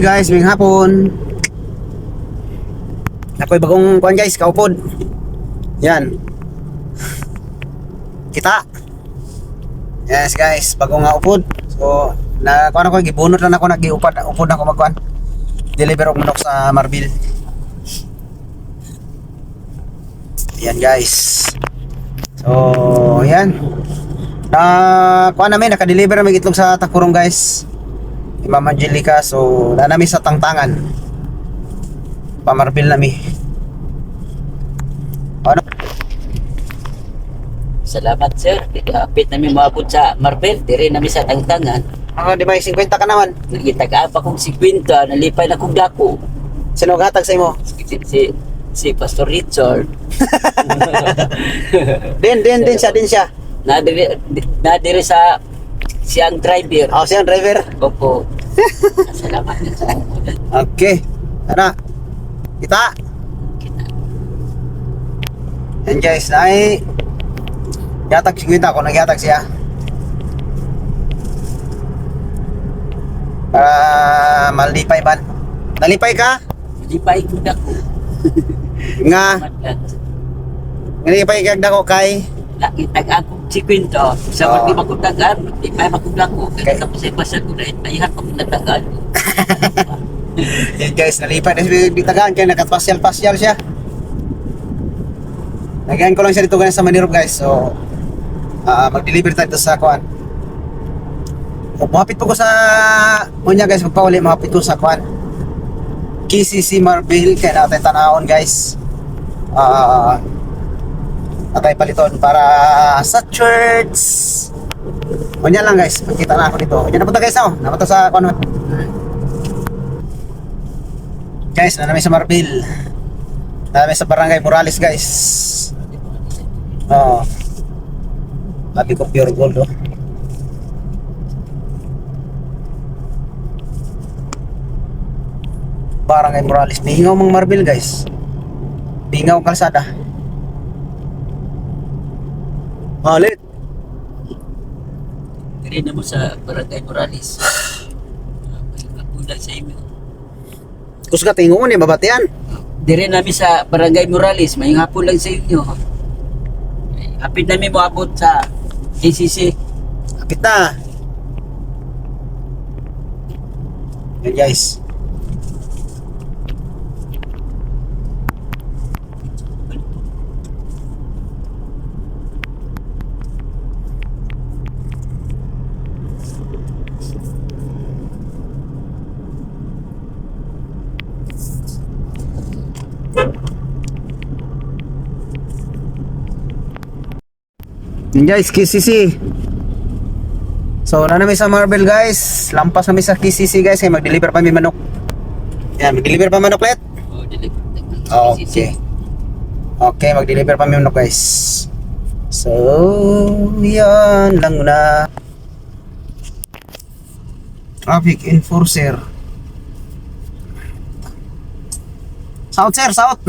guys, may hapon. Ako'y bagong kuhan guys, kaupod. Yan. Kita. Yes guys, bagong upod. So, na kuan ako gibunot lang ako nagiupad, upod na ako magkuan. Deliver og manok sa Marbil. Yan guys. So, yan. Na kuan namin naka-deliver namin itlog sa Takurong guys. Ni Angelica so na namin sa tangtangan. Pamarbil nami. Ano? Salamat sir. Kapit namin maabot sa Marbel. Dire namin sa tangtangan. Ano di ba 50 ka naman? Nagitag pa kong 50. Nalipay na kong dako. Sino gatag sa imo? Si, si, si Pastor Richard. Din din din siya din siya. Nadiri, nadiri sa siyang driver. Oh, siya ang driver. Opo. Salamat na sa Okay. Tara. Kita. Yan guys, ay yatag 50 ako nagyatag siya. Para malipay ban. Nalipay ka? Nalipay ko dako. Nga, Salamat na. nalipay ka dako kay Nakitag ako si Quinto. Sa Oo. mga di makutagan, di pa. Okay. Kaya ay basa ko na ipayihan ko natagan. Yan guys, nalipay na siya ditagaan kaya nakapasyal-pasyal siya. Lagyan ko lang siya dito ganun sa Manirop guys. So, ah mag-deliver tayo sa kuan. O, Mahapit po ko sa Munya guys, magpawali, mahapit ko sa kuan. KCC Marbil, kaya natin tanahon guys. Ah, atay paliton para sa church. Munya lang guys, magkita na ako dito. Yan na punta guys, oh. Napunta sa kuan. Guys, na namin sa Marbil. Na namin sa Barangay Morales, guys. Oo. Sabi ko pure gold, oh. Barangay Morales. Bihingaw mga Marbil, guys. Bihingaw ang kalsada. Dire na mo sa Barangay Morales. Na sa inyo. Kus ka tingon eh, babatian. Dire namin sa Barangay Morales, may hapon lang sa inyo. Hapit namin mo abot sa ACC. Kapit na. Yan guys. Yan guys, KCC. So, na namin sa Marvel guys. Lampas namin sa KCC guys. Kaya mag-deliver pa may manok. Yan, mag-deliver pa manok let. Oh, dili- Okay. Okay, mag-deliver pa may manok guys. So, yan lang muna. Traffic enforcer. South sir, south.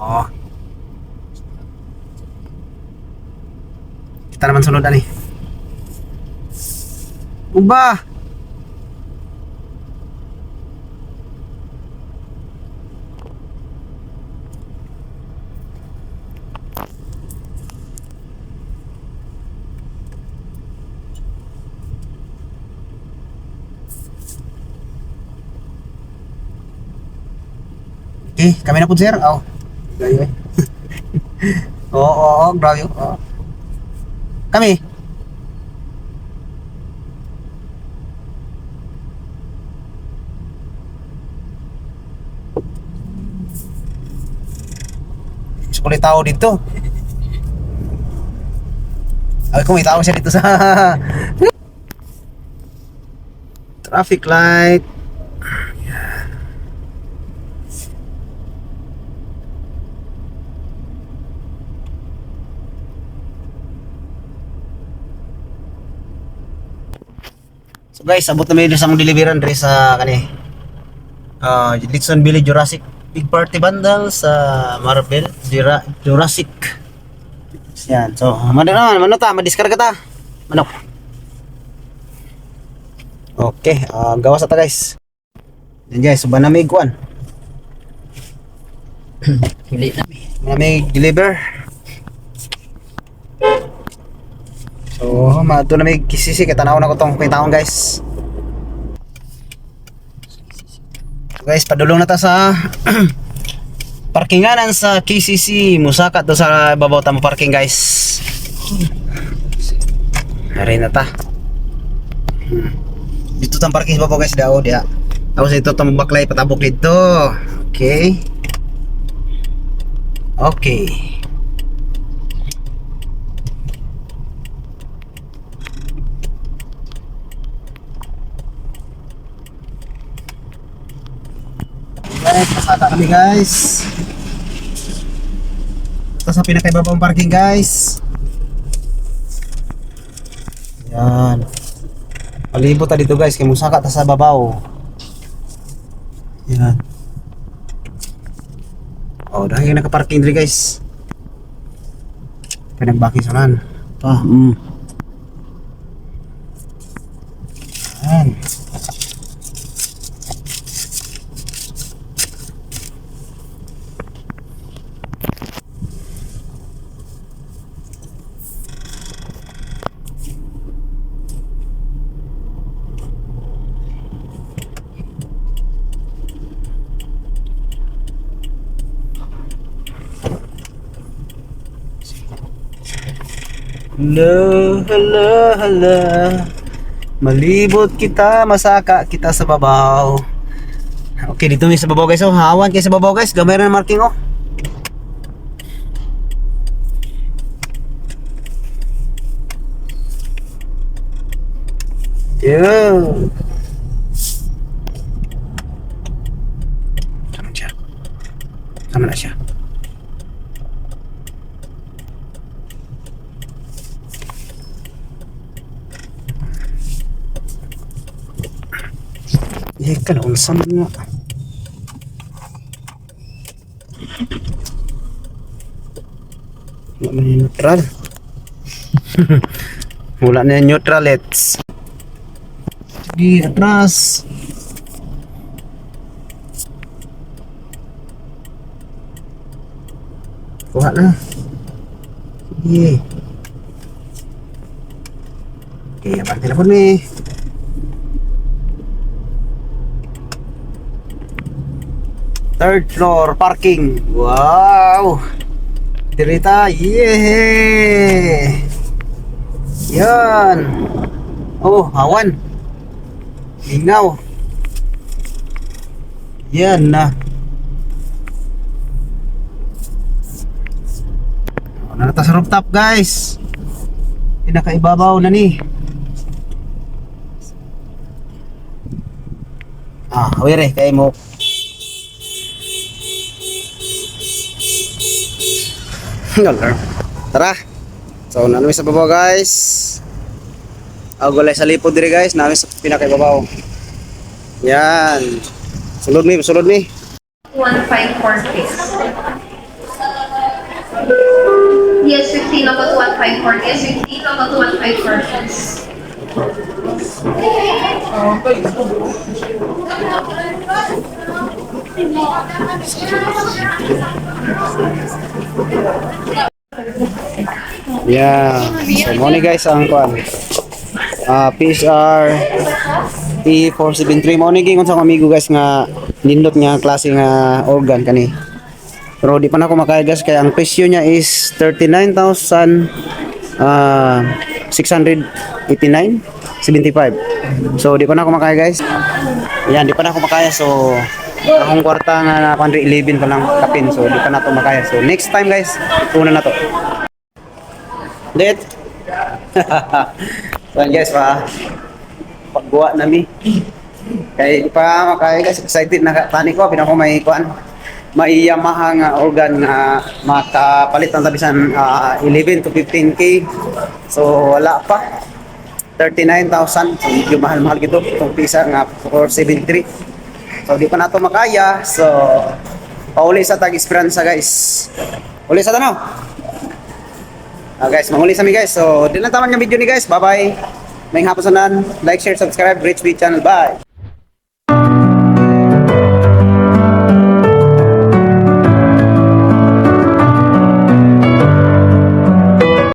oh. Kita naman sunod ani. Uba. Eh, kami na po sir. Oh. Gayo eh. Oo, oo, oo, grabe. Oo. Kami. Sukulit tao dito. Ay, may tao siya dito sa traffic light. Guys, abot na may sa mong deliveran dre sa kani. Uh, Dixon Village Jurassic Big Party Bundle sa Marvel Jura, Jurassic. Yan. So, mano naman, mano ta, madiskarga ta. Manok. Okay, ah, gawas ata guys. Yan guys, suba na may kuan. Hili na mi. Na may deliver. So, mato na may kisisi katanaw na ko tong kwentaon guys. So, guys, padulong na ta sa parkinganan sa KCC Musaka to sa babaw ta parking guys. Nari na ta. Hmm. Dito tang parking babaw guys daw dia. Tapos ito tang baklay patabok dito. Okay. Okay. Kami guys. Ito sa pinakaibabang parking guys. Yan. Palibot ta dito guys, kay musaka ta sa babaw. Yan. Oh, dahil nakaparking diri guys. Pinagbaki sa nan. Pa, mm. Yan. Hala, hala, hala. Malibot kita, masaka kita sa babaw. Okay, dito may sa babaw guys. Oh, hawan kayo sa babaw guys. Gamay na ng marking oh. Yo. Iya kan unsan nga. Wala man yung neutral. Wala na yung neutral let's. Sige, atras. Kuha na. Sige. Okay, abang telepon ni. Third floor parking. Wow. Dirita. Yeah. Yan. Oh, hawan. Lingaw. Yan na. Oh, na sa rooftop guys. Pinakaibabaw na ni. Ah, awire kay mo Alarm. Tara. So, namin sa babaw guys. Agulay sa lipod dire guys, namin sa pinakaibabaw. Yan. Sulod mi, sulod mi. 1546. Yes, 15 ako to 154. Yes, 15 ako to 154. Yeah. So, mo ni guys ang kuan. Ah, PSR P473 mo ni gingon sa amigo guys nga nindot nga klase nga organ kani. Pero di pa na ako makaya guys kaya ang presyo niya is 39,000 ah 689 75. So di pa na ako makaya guys. Yan, di pa na ako makaya so akong kwarta na 111 pa lang kapin so di pa na to makaya. So next time guys, una na to. Lit. so guys pa pagbuwa nami. Kay di pa makaya guys excited na tani ko pinako may kuan may Yamaha nga organ nga makapalit ng tabisan ah, 11 to 15k. So wala pa. 39,000. So medyo mahal-mahal gito itong pisa nga 473. So di pa nato makaya. So pauli sa tag esperanza guys. Uli sa tanaw. Ah guys, manguli sa mi guys. So, di lang taman yung video ni guys. Bye-bye. May hapon sa nan. Like, share, subscribe. Rich B channel. Bye!